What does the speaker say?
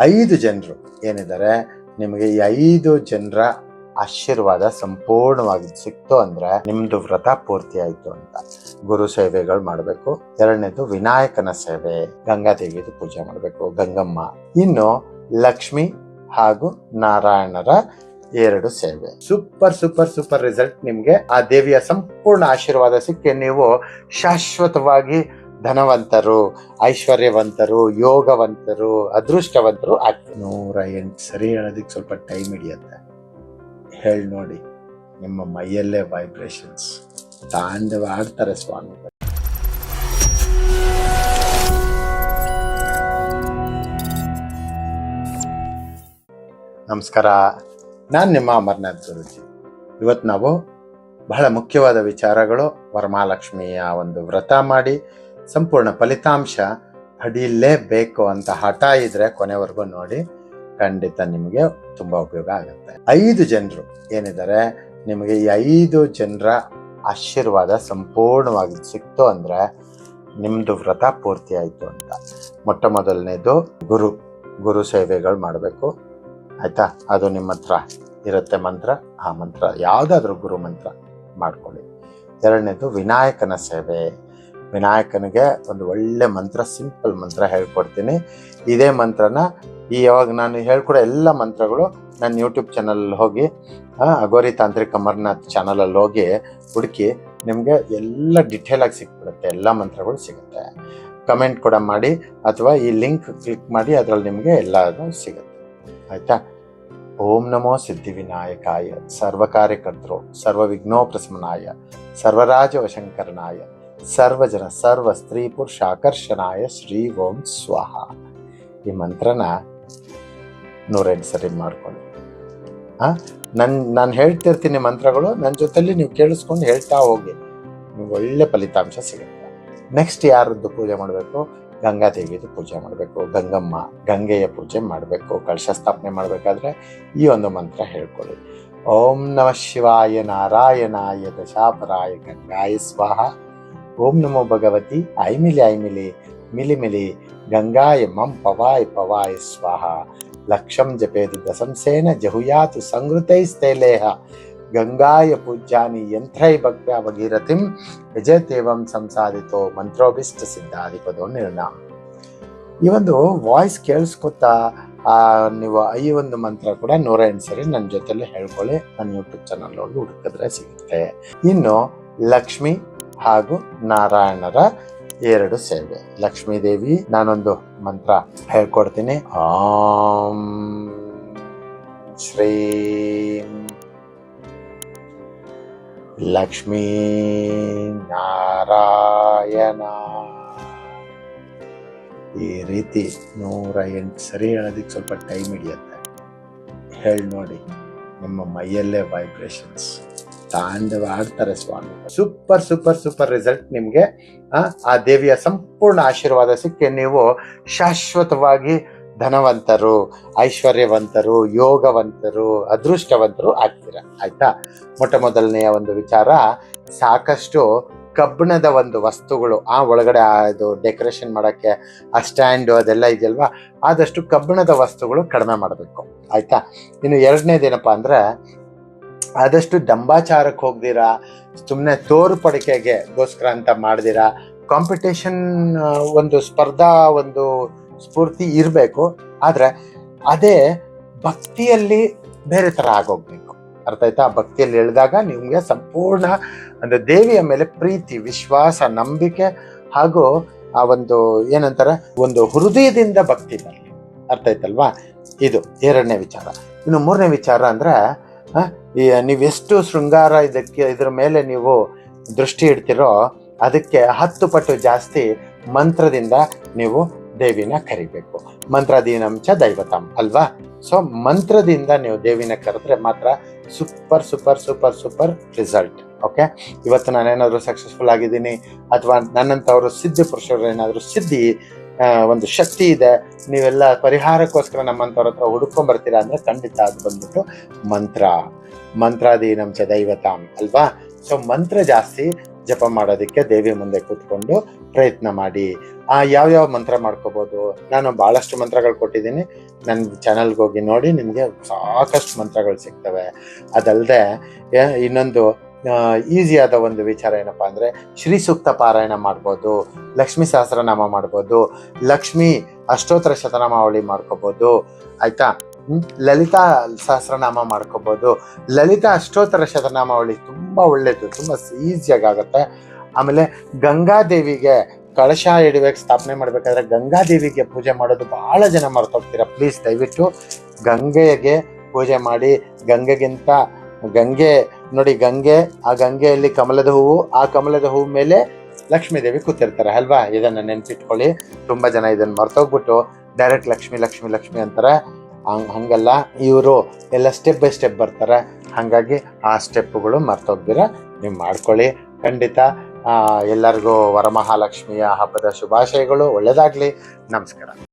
ಐದು ಜನರು ಏನಿದ್ದಾರೆ, ನಿಮಗೆ ಈ ಐದು ಜನರ ಆಶೀರ್ವಾದ ಸಂಪೂರ್ಣವಾಗಿ ಸಿಕ್ತು ಅಂದ್ರೆ ನಿಮ್ದು ವ್ರತ ಪೂರ್ತಿ ಆಯ್ತು ಅಂತ. ಗುರು ಸೇವೆಗಳು ಮಾಡಬೇಕು. ಎರಡನೇದು ವಿನಾಯಕನ ಸೇವೆ ಗಂಗಾದೇವಿದು ಪೂಜೆ ಮಾಡಬೇಕು. ಗಂಗಮ್ಮ, ಇನ್ನು ಲಕ್ಷ್ಮಿ ಹಾಗೂ ನಾರಾಯಣರ ಎರಡು ಸೇವೆ. ಸೂಪರ್ ಸೂಪರ್ ಸೂಪರ್ ರಿಸಲ್ಟ್ ನಿಮಗೆ. ಆ ದೇವಿಯ ಸಂಪೂರ್ಣ ಆಶೀರ್ವಾದ ಸಿಕ್ಕಿ ನೀವು ಶಾಶ್ವತವಾಗಿ ಧನವಂತರು, ಐಶ್ವರ್ಯವಂತರು, ಯೋಗವಂತರು, ಅದೃಷ್ಟವಂತರು ಆಗ್ತಾರೆ. ನೂರ ಎಂಟು ಸರಿ ಹೇಳೋದಕ್ಕೆ ಸ್ವಲ್ಪ ಟೈಮ್ ಹಿಡಿಯುತ್ತೆ. ಹೇಳಿ ನೋಡಿ, ನಿಮ್ಮ ಮೈಯಲ್ಲೇ ವೈಬ್ರೇಷನ್ಸ್ ತಾಂಡವ ಆಡ್ತಾರೆ ಸ್ವಾಮಿ. ನಮಸ್ಕಾರ, ನಾನು ನಿಮ್ಮ ಅಮರ್ನಾಥ್ ಗುರುಜಿ. ಇವತ್ತು ನಾವು ಬಹಳ ಮುಖ್ಯವಾದ ವಿಚಾರಗಳು ವರಮಹಾಲಕ್ಷ್ಮಿಯ ಒಂದು ವ್ರತ ಮಾಡಿ ಸಂಪೂರ್ಣ ಫಲಿತಾಂಶ ಪಡೀಲೇಬೇಕು ಅಂತ ಹಠ ಇದ್ರೆ ಕೊನೆವರೆಗೂ ನೋಡಿ, ಖಂಡಿತ ನಿಮಗೆ ತುಂಬ ಉಪಯೋಗ ಆಗುತ್ತೆ. ಐದು ಜನರು ಏನಿದ್ದಾರೆ, ನಿಮಗೆ ಈ ಐದು ಜನರ ಆಶೀರ್ವಾದ ಸಂಪೂರ್ಣವಾಗಿ ಸಿಕ್ತು ಅಂದರೆ ನಿಮ್ಮದು ವ್ರತ ಪೂರ್ತಿ ಆಯಿತು ಅಂತ. ಮೊಟ್ಟ ಮೊದಲನೇದು ಗುರು ಗುರು ಸೇವೆಗಳು ಮಾಡಬೇಕು. ಆಯಿತಾ? ಅದು ನಿಮ್ಮ ಹತ್ರ ಇರುತ್ತೆ ಮಂತ್ರ. ಆ ಮಂತ್ರ ಯಾವುದಾದ್ರೂ ಗುರು ಮಂತ್ರ ಮಾಡ್ಕೊಳ್ಳಿ. ಎರಡನೇದು ವಿನಾಯಕನ ಸೇವೆ. ವಿನಾಯಕನಿಗೆ ಒಂದು ಒಳ್ಳೆ ಮಂತ್ರ ಸಿಂಪಲ್ ಮಂತ್ರ ಹೇಳ್ಕೊಡ್ತೀನಿ. ಇದೇ ಮಂತ್ರನ ಈ ಯಾವಾಗ ನಾನು ಹೇಳ್ಕೊಡೋ ಎಲ್ಲ ಮಂತ್ರಗಳು ನನ್ನ ಯೂಟ್ಯೂಬ್ ಚಾನಲಲ್ಲಿ ಹೋಗಿ ಅಗೋರಿ ತಾಂತ್ರಿಕ ಅಮರ್ನಾಥ್ ಚಾನಲಲ್ಲಿ ಹೋಗಿ ಹುಡುಕಿ ನಿಮಗೆ ಎಲ್ಲ ಡಿಟೇಲ್ ಆಗಿ ಸಿಕ್ಬಿಡುತ್ತೆ. ಎಲ್ಲ ಮಂತ್ರಗಳು ಸಿಗುತ್ತೆ. ಕಮೆಂಟ್ ಕೂಡ ಮಾಡಿ ಅಥವಾ ಈ ಲಿಂಕ್ ಕ್ಲಿಕ್ ಮಾಡಿ ಅದರಲ್ಲಿ ನಿಮಗೆ ಎಲ್ಲದೂ ಸಿಗುತ್ತೆ. ಆಯ್ತಾ? ಓಂ ನಮೋ ಸಿದ್ಧಿವಿನಾಯಕಾಯ ಸರ್ವಕಾರ್ಯಕರ್ತೃ ಸರ್ವ ವಿಘ್ನೋಪ್ರಸಮನಾಯ ಸರ್ವರಾಜ ವಶಂಕರನಾಯ ಸರ್ವಜನ ಸರ್ವ ಸ್ತ್ರೀ ಪುರುಷ ಆಕರ್ಷಣಾಯ ಶ್ರೀ ಓಂ ಸ್ವಾಹ. ಈ ಮಂತ್ರನ ನೂರೆಂಟು ಸರಿ ಮಾಡ್ಕೊಳ್ಳಿ. ಆ? ನನ್, ನಾನು ಹೇಳ್ತಿರ್ತೀನಿ ಮಂತ್ರಗಳು ನನ್ನ ಜೊತೆಲಿ ನೀವು ಕೇಳಿಸ್ಕೊಂಡು ಹೇಳ್ತಾ ಹೋಗಿ. ನಿಮ್ಗೆ ಒಳ್ಳೆ ಫಲಿತಾಂಶ ಸಿಗುತ್ತೆ. ನೆಕ್ಸ್ಟ್ ಯಾರದ್ದು ಪೂಜೆ ಮಾಡಬೇಕು? ಗಂಗಾದೇವಿದು ಪೂಜೆ ಮಾಡಬೇಕು, ಗಂಗಮ್ಮ ಗಂಗೆಯ ಪೂಜೆ ಮಾಡಬೇಕು ಕಳಶ ಸ್ಥಾಪನೆ ಮಾಡಬೇಕಾದ್ರೆ ಈ ಒಂದು ಮಂತ್ರ ಹೇಳ್ಕೊಳ್ಳಿ. ಓಂ ನಮಃ ಶಿವಾಯ ನಾರಾಯಣಾಯ ದಶಾಪರಾಯ ಗಂಗಾಯ ಸ್ವಾಹ. ಓಂ ನಮೋ ಭಗವತಿ. ಐ ಮಿಲಿ ಐ ಮಿಲಿ ಮಿಲಿ, ಗಂಗಾಯ ಮಂ ಪವಾಯ್ ಪವಾಯ್ ಸ್ವಾಹ. ಲಕ್ಷಂ ಜಪೇದು ದಸಂಸೇನ ಜಹುಯಾತು ಸಂಗೃತೈಸ್ತೈಲೇಹ ಗಂಗಾಯ ಪೂಜ್ಯಾನಿ ಯಂತ್ರೈ ಭಕ್ತ್ಯ ಭಗೀರಥಿಂ ವಿಜಯತೇವಂ ಸಂಸಾದಿತೋ ಮಂತ್ರೋಭಿಷ್ಟ ಸಿದ್ಧಾಧಿಪದೋ ನಿರ್ಣಾಮ. ಈ ಒಂದು ವಾಯ್ಸ್ ಕೇಳಿಸ್ಕೊತಾ, ಆ, ನೀವು ಈ ಒಂದು ಮಂತ್ರ ಕೂಡ ನೂರ ಎಂಟು ಸರಿ ನನ್ನ ಜೊತೆಲಿ ಹೇಳ್ಕೊಳ್ಳಿ. ನನ್ನ ಯೂಟ್ಯೂಬ್ ಚಾನಲ್ ಹೋಗಿ ಹುಡುಕಿದ್ರೆ ಸಿಗುತ್ತೆ. ಇನ್ನು ಲಕ್ಷ್ಮಿ ಹಾಗೂ ನಾರಾಯಣರ ಎರಡು ಸೇವೆ. ಲಕ್ಷ್ಮೀದೇವಿ ನಾನೊಂದು ಮಂತ್ರ ಹೇಳ್ಕೊಡ್ತೀನಿ. ಆಂ ಶ್ರೀ ಲಕ್ಷ್ಮೀ ನಾರಾಯಣ. ಈ ರೀತಿ ನೂರ ಎಂಟು ಸರಿ ಹೇಳೋದಕ್ಕೆ ಸ್ವಲ್ಪ ಟೈಮ್ ಹಿಡಿಯುತ್ತೆ. ಹೇಳಿ ನೋಡಿ ನಿಮ್ಮ ಮೈಯಲ್ಲೇ ವೈಬ್ರೇಷನ್ಸ್ ತಾಂಡವ ಆಡ್ತಾರೆ ಸ್ವಾಮಿ. ಸೂಪರ್ ಸೂಪರ್ ಸೂಪರ್ ರಿಸಲ್ಟ್ ನಿಮಗೆ. ಆ, ದೇವಿಯ ಸಂಪೂರ್ಣ ಆಶೀರ್ವಾದ ಸಿಕ್ಕಿ ನೀವು ಶಾಶ್ವತವಾಗಿ ಧನವಂತರು ಐಶ್ವರ್ಯವಂತರು ಯೋಗವಂತರು ಅದೃಷ್ಟವಂತರು ಆಗ್ತೀರ? ಆಯ್ತಾ? ಮೊಟ್ಟ ಮೊದಲನೆಯ ಒಂದು ವಿಚಾರ ಸಾಕಷ್ಟು ಕಬ್ಬಿಣದ ಒಂದು ವಸ್ತುಗಳು ಆ ಒಳಗಡೆ ಇದು ಡೆಕೋರೇಷನ್ ಮಾಡೋಕ್ಕೆ ಆ ಸ್ಟ್ಯಾಂಡು ಅದೆಲ್ಲ ಇದೆಯಲ್ವಾ? ಆದಷ್ಟು ಕಬ್ಬಿಣದ ವಸ್ತುಗಳು ಕಡಿಮೆ ಮಾಡಬೇಕು. ಆಯಿತಾ? ಇನ್ನು ಎರಡನೇದೇನಪ್ಪ ಅಂದ್ರೆ ಆದಷ್ಟು ದಂಬಾಚಾರಕ್ಕೆ ಹೋಗ್ದಿರಾ? ಸುಮ್ಮನೆ ತೋರ್ಪಡಿಕೆಗೆ ಗೋಸ್ಕರ ಅಂತ ಮಾಡ್ದಿರಾ? ಕಾಂಪಿಟೇಷನ್ ಒಂದು ಸ್ಪರ್ಧಾ, ಒಂದು ಸ್ಫೂರ್ತಿ ಇರಬೇಕು. ಆದರೆ ಅದೇ ಭಕ್ತಿಯಲ್ಲಿ ಬೇರೆ ಥರ ಆಗೋಗ್ಬೇಕು. ಅರ್ಥ ಆಯ್ತಾ? ಭಕ್ತಿಯಲ್ಲಿ ಎಳೆದಾಗ ನಿಮಗೆ ಸಂಪೂರ್ಣ ಅಂದರೆ ದೇವಿಯ ಮೇಲೆ ಪ್ರೀತಿ, ವಿಶ್ವಾಸ, ನಂಬಿಕೆ ಹಾಗೂ ಆ ಒಂದು ಏನಂತಾರೆ? ಒಂದು ಹೃದಯದಿಂದ ಭಕ್ತಿ ಬರಲಿ. ಅರ್ಥ ಆಯ್ತಲ್ವಾ? ಇದು ಎರಡನೇ ವಿಚಾರ. ಇನ್ನು ಮೂರನೇ ವಿಚಾರ ಅಂದ್ರೆ ಈ ನೀವೆಷ್ಟು ಶೃಂಗಾರ ಇದಕ್ಕೆ, ಇದ್ರ ಮೇಲೆ ನೀವು ದೃಷ್ಟಿ ಇಡ್ತಿರೋ ಅದಕ್ಕೆ ಹತ್ತು ಪಟ್ಟು ಜಾಸ್ತಿ ಮಂತ್ರದಿಂದ ನೀವು ದೇವಿನ ಕರಿಬೇಕು. ಮಂತ್ರದೀನಂಚ ದೈವತಂ, ಅಲ್ವಾ? ಸೊ ಮಂತ್ರದಿಂದ ನೀವು ದೇವಿನ ಕರೆದ್ರೆ ಮಾತ್ರ super super super super result okay ಇವತ್ತು ನಾನೇನಾದರೂ ಸಕ್ಸಸ್ಫುಲ್ ಆಗಿದ್ದೀನಿ, ಅಥವಾ ನನ್ನಂಥವ್ರು ಸಿದ್ಧಿ ಪುರುಷರು ಏನಾದರೂ ಸಿದ್ಧಿ ಒಂದು ಶಕ್ತಿ ಇದೆ. ನೀವೆಲ್ಲ ಪರಿಹಾರಕ್ಕೋಸ್ಕರ ನಮ್ಮಂಥವ್ರ ಹತ್ರ ಹುಡುಕೊಂಡ್ ಬರ್ತೀರಾ ಅಂದ್ರೆ ಖಂಡಿತ ಅದು ಬಂದ್ಬಿಟ್ಟು ಮಂತ್ರ. ಮಂತ್ರಾಧೀನಂಚ ದೈವತಾಂ, ಅಲ್ವಾ? ಸೊ ಮಂತ್ರ ಜಾಸ್ತಿ ಜಪ ಮಾಡೋದಕ್ಕೆ ದೇವಿ ಮುಂದೆ ಕೂತ್ಕೊಂಡು ಪ್ರಯತ್ನ ಮಾಡಿ. ಆ, ಯಾವ್ಯಾವ ಮಂತ್ರ ಮಾಡ್ಕೋಬಹುದು ನಾನು ಬಹಳಷ್ಟು ಮಂತ್ರಗಳು ಕೊಟ್ಟಿದ್ದೀನಿ. ನನ್ನ ಚಾನಲ್ಗೆ ಹೋಗಿ ನೋಡಿ ನಿಮಗೆ ಸಾಕಷ್ಟು ಮಂತ್ರಗಳು ಸಿಗ್ತವೆ. ಅದಲ್ಲದೆ ಇನ್ನೊಂದು ಈಸಿಯಾದ ಒಂದು ವಿಚಾರ ಏನಪ್ಪ ಅಂದರೆ ಶ್ರೀ ಸೂಕ್ತ ಪಾರಾಯಣ ಮಾಡ್ಬೋದು, ಲಕ್ಷ್ಮೀ ಸಹಸ್ರನಾಮ ಮಾಡ್ಬೋದು, ಲಕ್ಷ್ಮಿ ಅಷ್ಟೋತ್ತರ ಶತನಾಮಾವಳಿ ಮಾಡ್ಕೋಬೋದು, ಆಯ್ತಾ? ಲಲಿತಾ ಸಹಸ್ರನಾಮ ಮಾಡ್ಕೋಬೋದು. ಲಲಿತಾ ಅಷ್ಟೋತ್ತರ ಶತನಾಮಾವಳಿ ತುಂಬ ಒಳ್ಳೆಯದು ತುಂಬ ಈಸಿಯಾಗಿ ಆಗುತ್ತೆ. ಆಮೇಲೆ ಗಂಗಾದೇವಿಗೆ ಕಳಶ ಇಡಬೇಕು ಸ್ಥಾಪನೆ ಮಾಡಬೇಕಾದ್ರೆ ಗಂಗಾದೇವಿಗೆ ಪೂಜೆ ಮಾಡೋದು ಭಾಳ ಜನ ಮರ್ತೋಗ್ತೀರಾ. ಪ್ಲೀಸ್ ದಯವಿಟ್ಟು ಗಂಗೆಗೆ ಪೂಜೆ ಮಾಡಿ, ಗಂಗೆಗಿಂತ ಗಂಗೆ ನೋಡಿ, ಗಂಗೆ, ಆ ಗಂಗೆಯಲ್ಲಿ ಕಮಲದ ಹೂವು, ಆ ಕಮಲದ ಹೂವು ಮೇಲೆ ಲಕ್ಷ್ಮೀ ದೇವಿ ಕೂತಿರ್ತಾರೆ, ಅಲ್ವಾ? ಇದನ್ನ ನೆನ್ಪಿಟ್ಕೊಳ್ಳಿ ತುಂಬಾ ಜನ ಇದನ್ನ ಮರ್ತೋಗ್ಬಿಟ್ಟು ಡೈರೆಕ್ಟ್ ಲಕ್ಷ್ಮಿ ಲಕ್ಷ್ಮಿ ಲಕ್ಷ್ಮಿ ಅಂತಾರೆ. ಹಂಗ್, ಹಂಗಲ್ಲ, ಇವರು ಎಲ್ಲ ಸ್ಟೆಪ್ ಬೈ ಸ್ಟೆಪ್ ಬರ್ತಾರೆ. ಹಾಗಾಗಿ ಆ ಸ್ಟೆಪ್ಗಳು ಮರ್ತೋಗ್ದಿರ ನೀವು ಮಾಡ್ಕೊಳ್ಳಿ. ಖಂಡಿತ ಎಲ್ಲರಿಗೂ ವರಮಹಾಲಕ್ಷ್ಮಿಯ ಹಬ್ಬದ ಶುಭಾಶಯಗಳು. ಒಳ್ಳೆಯದಾಗಲಿ ನಮಸ್ಕಾರ.